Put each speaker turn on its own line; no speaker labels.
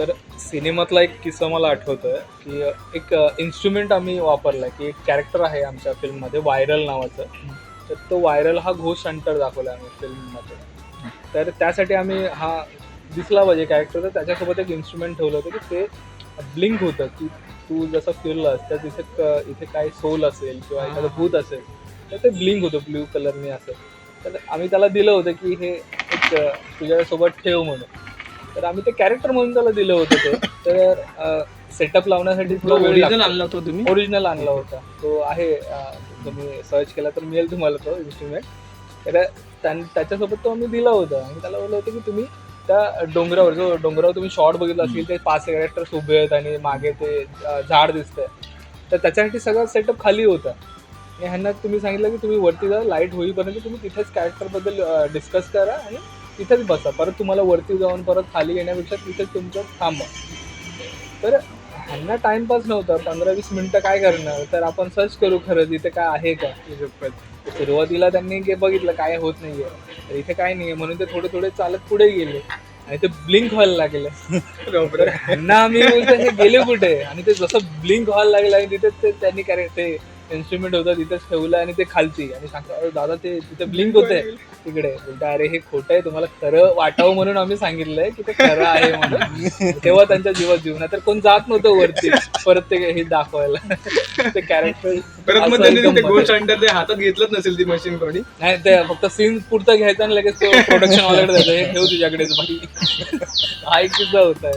तर सिनेमातला एक किस्सा मला आठवतोय की एक इन्स्ट्रुमेंट आम्ही वापरलाय की एक कॅरेक्टर आहे आमच्या फिल्ममध्ये व्हायरल नावाचं. तर तो व्हायरल हा घोष हंटर दाखवला आम्ही फिल्ममध्ये तर त्यासाठी आम्ही हा दिसला पाहिजे कॅरेक्टर तर त्याच्यासोबत एक इन्स्ट्रुमेंट ठेवलं होतं की ते ब्लिंक होतं की तू जसं फिरलास तर तिथे क- इथे काय सोल असेल किंवा एखादं भूत असेल तर ते ब्लिंक होतं ब्ल्यू कलरने असं. तर आम्ही त्याला दिलं होतं की हे एक तुझ्यासोबत ठेव म्हणून. तर आम्ही ते कॅरेक्टर म्हणून त्याला दिलं होतं ते. तर सेटअप लावण्यासाठी
ओरिजिनल. आणला होता तुम्ही?
ओरिजिनल आणला होता. तो आहे तुम्ही सर्च केला तर मिळेल तुम्हाला तो इन्स्ट्रुमेंट तर त्यां- त्याच्यासोबत तो आम्ही दिला होता. आणि त्याला बोललं होतं की तुम्ही त्या डोंगरावर जो डोंगरावर तुम्ही शॉर्ट बघितला असेल ते पाच कॅरेक्टर्स उभे आहेत आणि मागे ते झाड दिसतंय. तर त्याच्यासाठी सगळा सेटअप खाली होता. आणि ह्यांना तुम्ही सांगितलं की तुम्ही वरती जा लाइट होईपर्यंत तुम्ही तिथेच कॅरेक्टरबद्दल डिस्कस करा आणि तिथेच बसा. परत तुम्हाला वरती जाऊन परत खाली येण्यापेक्षा तिथेच तुमचं थांबा. तर ह्यांना टाइमपास नव्हता. पंधरा वीस मिनिटं काय करणार? तर आपण सर्च करू खरं इथे काय आहे का? सुरुवातीला त्यांनी ते बघितलं काय होत नाहीये. तर इथे काय नाहीये. म्हणून ते थोडे थोडे चालत पुढे गेले. आणि ते ब्लिंक व्हायला लागले. ह्यांना आम्ही हे गेले कुठे? आणि ते जसं ब्लिंक व्हायला लागलं आणि तिथे ते त्यांनी काय ते इन्स्ट्रुमेंट होतं तिथेच ठेवलं आणि ते खालती. आणि सांगतो "अरे दादा ते तिथे ब्लिंक होते तिकडे. बोलतो अरे हे खोटं आहे तुम्हाला खरं वाटावं म्हणून आम्ही सांगितलंय की ते खरं आहे म्हणून. तेव्हा त्यांच्या जीवात जीवना तर कोण जात नव्हतं वरती. परत ते हे दाखवायला. ते कॅरेक्टर
परत मग त्यांनी ते गोष्ट अंडर ते हातात घेतलंच नसेल ती मशीन कोणी.
नाही ते फक्त सीन पुरतं घ्यायचं आणि लगेच प्रोडक्शन वाल्याकडे द्यायचं हे ठेव तुझ्याकडेच बाई. हा एक किस्सा होता.